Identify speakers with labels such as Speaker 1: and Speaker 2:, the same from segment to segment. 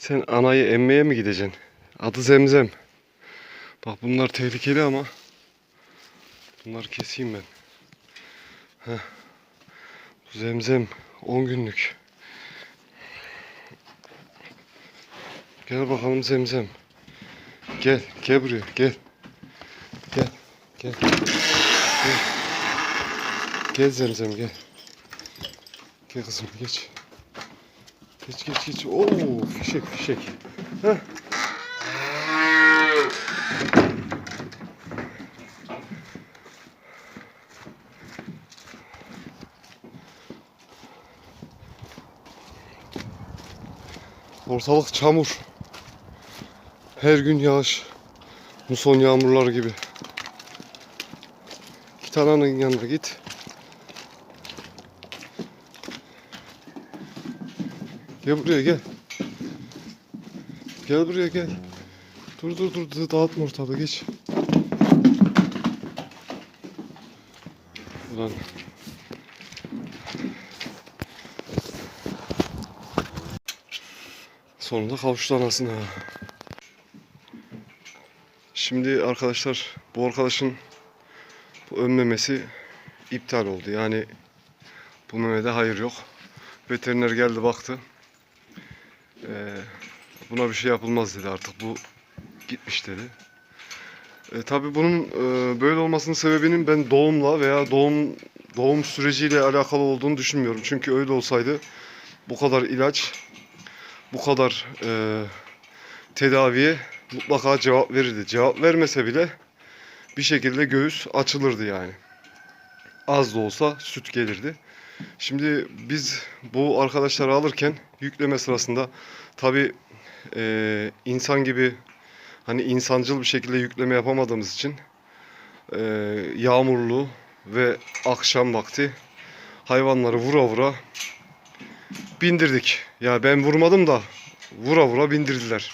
Speaker 1: Sen anayı emmeye mi gideceksin? Adı Zemzem. Bak bunlar tehlikeli ama bunları keseyim ben. Heh. Zemzem 10 günlük. Gel bakalım Zemzem. Gel, gel buraya, gel. Gel, gel. Gel, gel Zemzem gel. Gel kızım geç. Geç geç geç. Oo fişek fişek. Heh. Ortalık çamur. Her gün yağış. Muson yağmurları gibi. Git ananın yanına git. Gel buraya gel. Gel buraya gel. Dur dur dur dağıtma ortalığı geç. Ulan. Sonunda kavuştu anasına. Şimdi arkadaşlar bu arkadaşın bu ön memesi iptal oldu. Yani bu memede hayır yok. Veteriner geldi baktı. Ee, buna bir şey yapılmaz dedi artık bu gitmiş dedi. E, tabii bunun e, böyle olmasının sebebinin ben doğumla veya doğum doğum süreciyle alakalı olduğunu düşünmüyorum. Çünkü öyle olsaydı bu kadar ilaç, bu kadar e, tedaviye mutlaka cevap verirdi. Cevap vermese bile bir şekilde göğüs açılırdı yani. Az da olsa süt gelirdi. Şimdi biz bu arkadaşları alırken yükleme sırasında tabi insan gibi hani insancıl bir şekilde yükleme yapamadığımız için e, yağmurlu ve akşam vakti hayvanları vura vura bindirdik. Ya ben vurmadım da vura vura bindirdiler.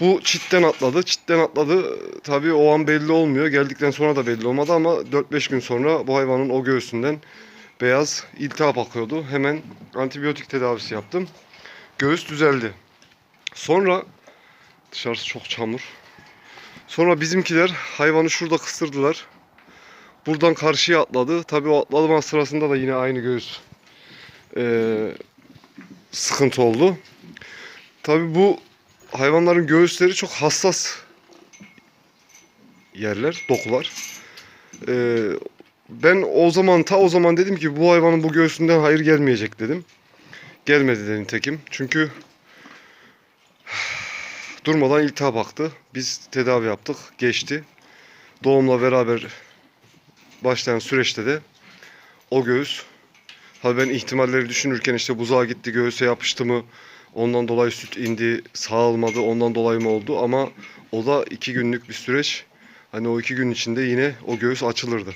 Speaker 1: Bu çitten atladı. Çitten atladı. Tabii o an belli olmuyor. Geldikten sonra da belli olmadı ama 4-5 gün sonra bu hayvanın o göğsünden beyaz iltihap akıyordu. Hemen antibiyotik tedavisi yaptım. Göğüs düzeldi. Sonra dışarısı çok çamur. Sonra bizimkiler hayvanı şurada kısırdılar. Buradan karşıya atladı. Tabii o atlama sırasında da yine aynı göğüs eee, sıkıntı oldu. Tabii bu hayvanların göğüsleri çok hassas yerler, dokular. Ee, ben o zaman ta o zaman dedim ki bu hayvanın bu göğsünden hayır gelmeyecek dedim. Gelmedi de nitekim. Çünkü durmadan iltihap baktı. Biz tedavi yaptık. Geçti. Doğumla beraber başlayan süreçte de o göğüs Tabii ben ihtimalleri düşünürken işte buzağa gitti göğüse yapıştı mı ondan dolayı süt indi sağılmadı ondan dolayı mı oldu ama o da iki günlük bir süreç. Hani o iki gün içinde yine o göğüs açılırdı.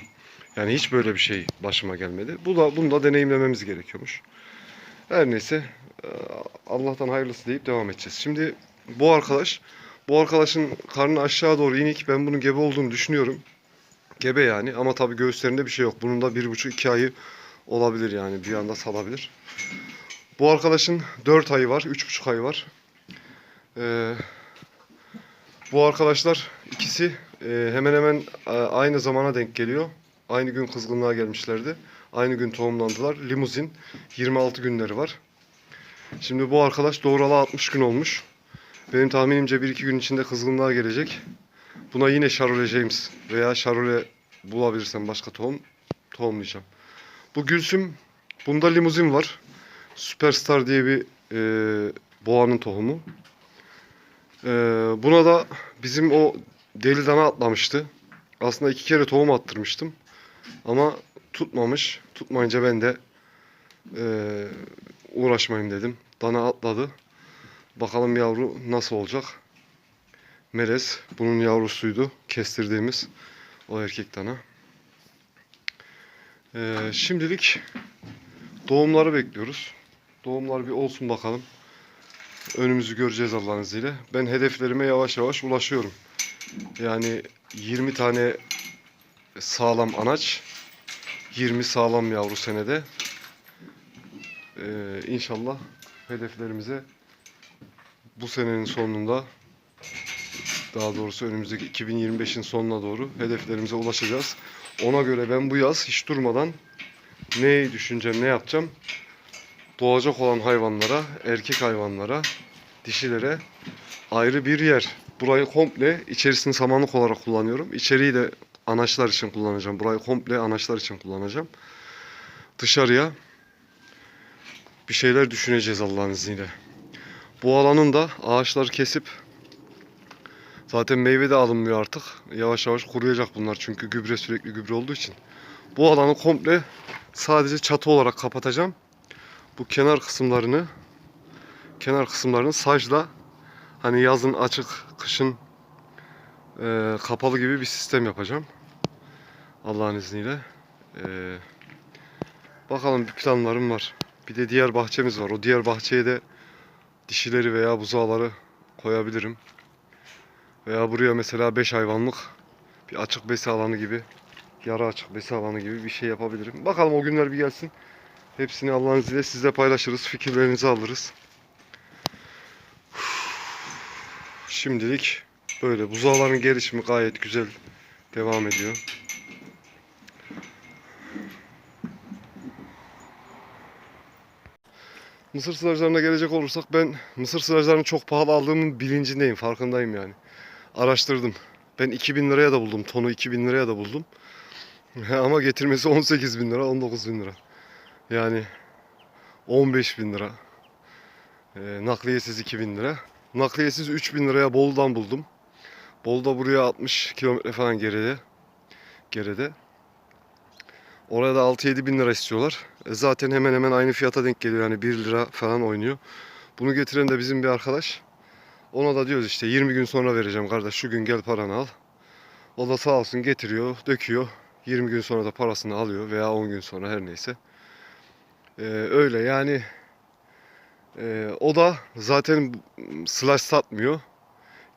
Speaker 1: Yani hiç böyle bir şey başıma gelmedi. Bu da bunu da deneyimlememiz gerekiyormuş. Her neyse e, Allah'tan hayırlısı deyip devam edeceğiz. Şimdi bu arkadaş bu arkadaşın karnı aşağı doğru inik. Ben bunun gebe olduğunu düşünüyorum. Gebe yani ama tabii göğüslerinde bir şey yok. Bunun da bir buçuk iki ayı olabilir yani bir anda salabilir. Bu arkadaşın 4 ayı var, 3,5 ayı var. Ee, bu arkadaşlar ikisi e, hemen hemen e, aynı zamana denk geliyor. Aynı gün kızgınlığa gelmişlerdi. Aynı gün tohumlandılar. Limuzin 26 günleri var. Şimdi bu arkadaş doğuralı 60 gün olmuş. Benim tahminimce 1-2 gün içinde kızgınlığa gelecek. Buna yine Charolais James veya Charolais bulabilirsem başka tohum tohumlayacağım. Bu Gülsüm, bunda limuzin var. Superstar diye bir e, boğanın tohumu. E, buna da bizim o deli dana atlamıştı. Aslında iki kere tohum attırmıştım. Ama tutmamış. Tutmayınca ben de e, uğraşmayayım dedim. Dana atladı. Bakalım yavru nasıl olacak. Melez bunun yavrusuydu. Kestirdiğimiz o erkek dana. Ee, şimdilik doğumları bekliyoruz. Doğumlar bir olsun bakalım. Önümüzü göreceğiz Allah'ın izniyle. Ben hedeflerime yavaş yavaş ulaşıyorum. Yani 20 tane sağlam anaç, 20 sağlam yavru senede. Ee, inşallah hedeflerimize bu senenin sonunda daha doğrusu önümüzdeki 2025'in sonuna doğru hedeflerimize ulaşacağız. Ona göre ben bu yaz hiç durmadan ne düşüneceğim, ne yapacağım? Doğacak olan hayvanlara, erkek hayvanlara, dişilere ayrı bir yer. Burayı komple içerisini samanlık olarak kullanıyorum. İçeriği de anaçlar için kullanacağım. Burayı komple anaçlar için kullanacağım. Dışarıya bir şeyler düşüneceğiz Allah'ın izniyle. Bu alanın da ağaçları kesip zaten meyve de alınmıyor artık. Yavaş yavaş kuruyacak bunlar çünkü gübre sürekli gübre olduğu için. Bu alanı komple sadece çatı olarak kapatacağım. Bu kenar kısımlarını kenar kısımlarını sacla hani yazın açık, kışın e, kapalı gibi bir sistem yapacağım. Allah'ın izniyle. E, bakalım bir planlarım var. Bir de diğer bahçemiz var. O diğer bahçeye de dişileri veya buzağları koyabilirim. Veya buraya mesela 5 hayvanlık bir açık besi alanı gibi, yarı açık besi alanı gibi bir şey yapabilirim. Bakalım o günler bir gelsin. Hepsini Allah'ın izniyle sizle paylaşırız. Fikirlerinizi alırız. Şimdilik böyle. Buzağların gelişimi gayet güzel devam ediyor. Mısır sılajlarına gelecek olursak ben mısır sılajlarını çok pahalı aldığımın bilincindeyim. Farkındayım yani. Araştırdım. Ben 2000 liraya da buldum. Tonu 2000 liraya da buldum. Ama getirmesi 18 bin lira, 19 bin lira. Yani 15 bin lira. Ee, nakliyesiz 2000 lira. Nakliyesiz 3000 liraya Bolu'dan buldum. Bolu'da buraya 60 kilometre falan geride. Geride. Oraya da 6-7 bin lira istiyorlar. E zaten hemen hemen aynı fiyata denk geliyor. Yani 1 lira falan oynuyor. Bunu getiren de bizim bir arkadaş. Ona da diyoruz işte 20 gün sonra vereceğim kardeş şu gün gel paranı al. O da sağ olsun getiriyor, döküyor. 20 gün sonra da parasını alıyor veya 10 gün sonra her neyse. Ee, öyle yani ee, o da zaten slash satmıyor.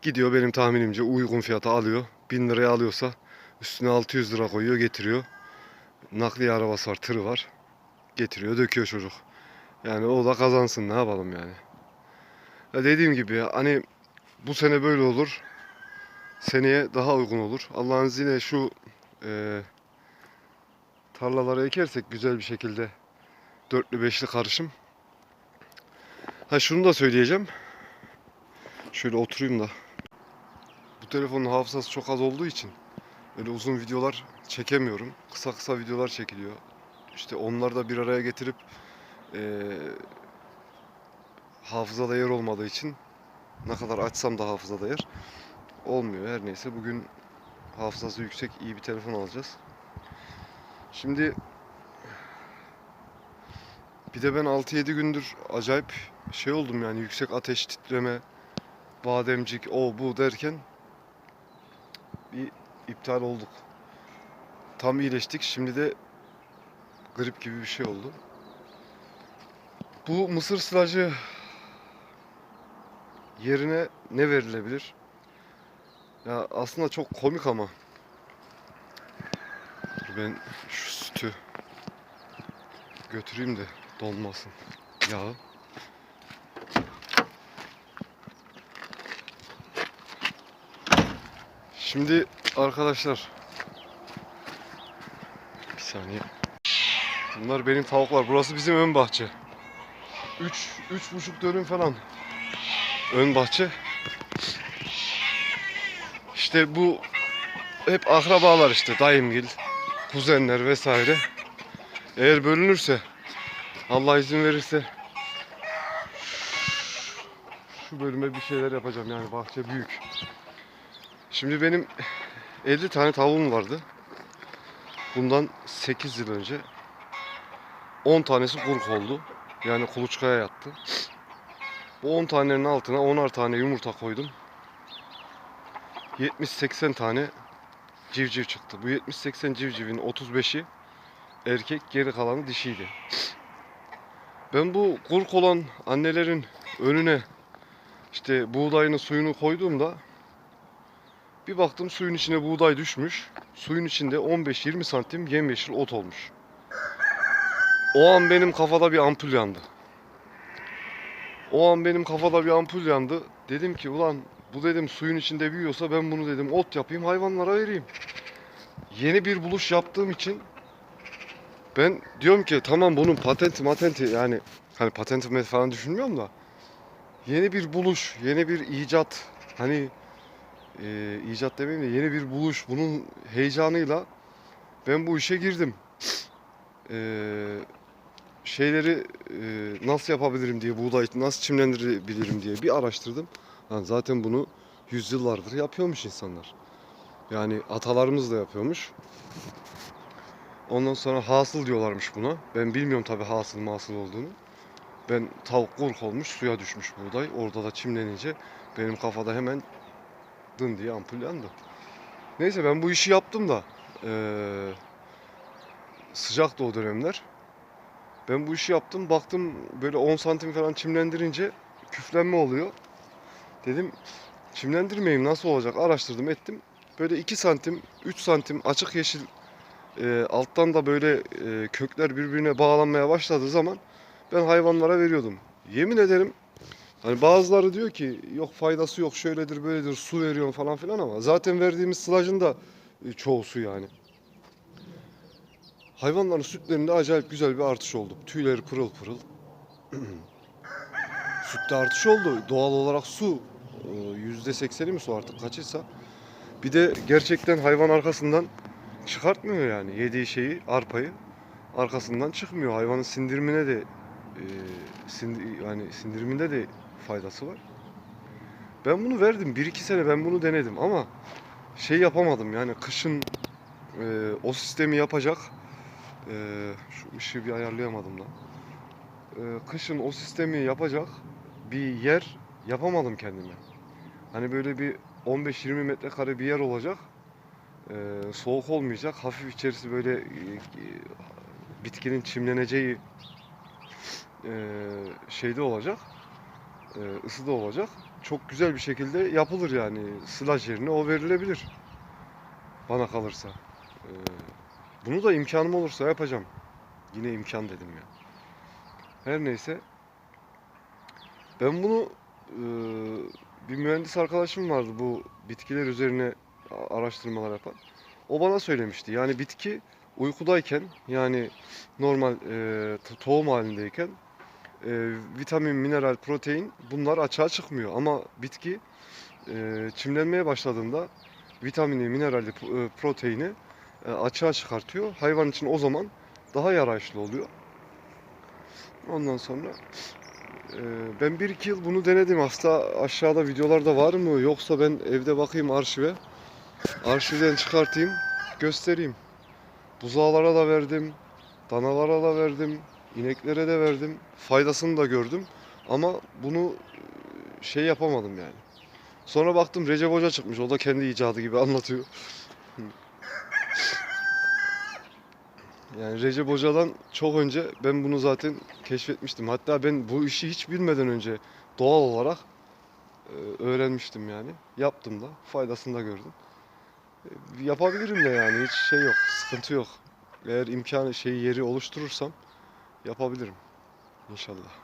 Speaker 1: Gidiyor benim tahminimce uygun fiyata alıyor. 1000 liraya alıyorsa üstüne 600 lira koyuyor getiriyor. Nakliye arabası var, tırı var. Getiriyor, döküyor çocuk. Yani o da kazansın ne yapalım yani. Ya dediğim gibi hani bu sene böyle olur. Seneye daha uygun olur. Allah'ın izniyle şu e, tarlalara ekersek güzel bir şekilde dörtlü beşli karışım. Ha şunu da söyleyeceğim. Şöyle oturayım da. Bu telefonun hafızası çok az olduğu için öyle uzun videolar çekemiyorum. Kısa kısa videolar çekiliyor. İşte onları da bir araya getirip eee hafızada yer olmadığı için ne kadar açsam da hafızada yer olmuyor. Her neyse bugün hafızası yüksek iyi bir telefon alacağız. Şimdi bir de ben 6-7 gündür acayip şey oldum yani yüksek ateş titreme bademcik o bu derken iptal olduk. Tam iyileştik. Şimdi de grip gibi bir şey oldu. Bu mısır sılacı yerine ne verilebilir? Ya aslında çok komik ama. Dur ben şu sütü götüreyim de donmasın yağı. Şimdi arkadaşlar bir saniye. Bunlar benim tavuklar. Burası bizim ön bahçe. 3 üç buçuk dönüm falan ön bahçe. İşte bu hep akrabalar işte dayımgil, kuzenler vesaire. Eğer bölünürse Allah izin verirse şu bölüme bir şeyler yapacağım yani bahçe büyük. Şimdi benim 50 tane tavuğum vardı. Bundan 8 yıl önce 10 tanesi kurk oldu. Yani kuluçkaya yattı. Bu 10 tanenin altına 10'ar tane yumurta koydum. 70-80 tane civciv çıktı. Bu 70-80 civcivin 35'i erkek, geri kalanı dişiydi. Ben bu kurk olan annelerin önüne işte buğdayını suyunu koyduğumda bir baktım suyun içine buğday düşmüş. Suyun içinde 15-20 santim yemyeşil ot olmuş. O an benim kafada bir ampul yandı. O an benim kafada bir ampul yandı. Dedim ki ulan bu dedim suyun içinde büyüyorsa ben bunu dedim ot yapayım hayvanlara vereyim. Yeni bir buluş yaptığım için ben diyorum ki tamam bunun patenti matenti yani hani patenti falan düşünmüyorum da yeni bir buluş, yeni bir icat hani e, icat demeyeyim de yeni bir buluş bunun heyecanıyla ben bu işe girdim. Eee şeyleri e, nasıl yapabilirim diye buğday nasıl çimlendirebilirim diye bir araştırdım. Lan zaten bunu yüzyıllardır yapıyormuş insanlar. Yani atalarımız da yapıyormuş. Ondan sonra hasıl diyorlarmış buna. Ben bilmiyorum tabi hasıl masıl olduğunu. Ben tavuk kurk olmuş suya düşmüş buğday. Orada da çimlenince benim kafada hemen dın diye ampul yandı. Neyse ben bu işi yaptım da eee sıcaktı o dönemler. Ben bu işi yaptım. Baktım böyle 10 santim falan çimlendirince küflenme oluyor. Dedim çimlendirmeyeyim nasıl olacak araştırdım ettim. Böyle 2 santim 3 santim açık yeşil e, alttan da böyle e, kökler birbirine bağlanmaya başladığı zaman ben hayvanlara veriyordum. Yemin ederim hani bazıları diyor ki yok faydası yok şöyledir böyledir su veriyorum falan filan ama zaten verdiğimiz sılacın da e, çoğu su yani. Hayvanların sütlerinde acayip güzel bir artış oldu. Tüyleri pırıl pırıl. Sütte artış oldu. Doğal olarak su e, yüzde sekseni mi su artık kaçıysa. Bir de gerçekten hayvan arkasından çıkartmıyor yani yediği şeyi arpayı arkasından çıkmıyor. Hayvanın sindirimine de e, sindi- yani sindiriminde de faydası var. Ben bunu verdim. 1-2 sene ben bunu denedim ama şey yapamadım yani kışın e, o sistemi yapacak ee, şu ışığı bir ayarlayamadım da. Ee, kışın o sistemi yapacak bir yer yapamadım kendime. Hani böyle bir 15-20 metrekare bir yer olacak. Ee, soğuk olmayacak. Hafif içerisi böyle e, e, bitkinin çimleneceği e, şeyde olacak. E, ısıda olacak. Çok güzel bir şekilde yapılır yani. Sılaj yerine o verilebilir. Bana kalırsa. Ee, bunu da imkanım olursa yapacağım. Yine imkan dedim ya. Her neyse. Ben bunu e, bir mühendis arkadaşım vardı bu bitkiler üzerine araştırmalar yapan. O bana söylemişti. Yani bitki uykudayken yani normal e, to- tohum halindeyken e, vitamin, mineral, protein bunlar açığa çıkmıyor. Ama bitki e, çimlenmeye başladığında vitamini, minerali, e, proteini e, açığa çıkartıyor. Hayvan için o zaman daha yararlı oluyor. Ondan sonra e, ben bir iki yıl bunu denedim. Aslında aşağıda videolarda var mı yoksa ben evde bakayım arşive. Arşivden çıkartayım, göstereyim. Buzağlara da verdim, danalara da verdim, ineklere de verdim. Faydasını da gördüm. Ama bunu e, şey yapamadım yani. Sonra baktım Recep Hoca çıkmış. O da kendi icadı gibi anlatıyor. Yani Recep Hoca'dan çok önce ben bunu zaten keşfetmiştim. Hatta ben bu işi hiç bilmeden önce doğal olarak e, öğrenmiştim yani. Yaptım da faydasını da gördüm. E, Yapabilirim de yani hiç şey yok, sıkıntı yok. Eğer imkanı şey yeri oluşturursam yapabilirim inşallah.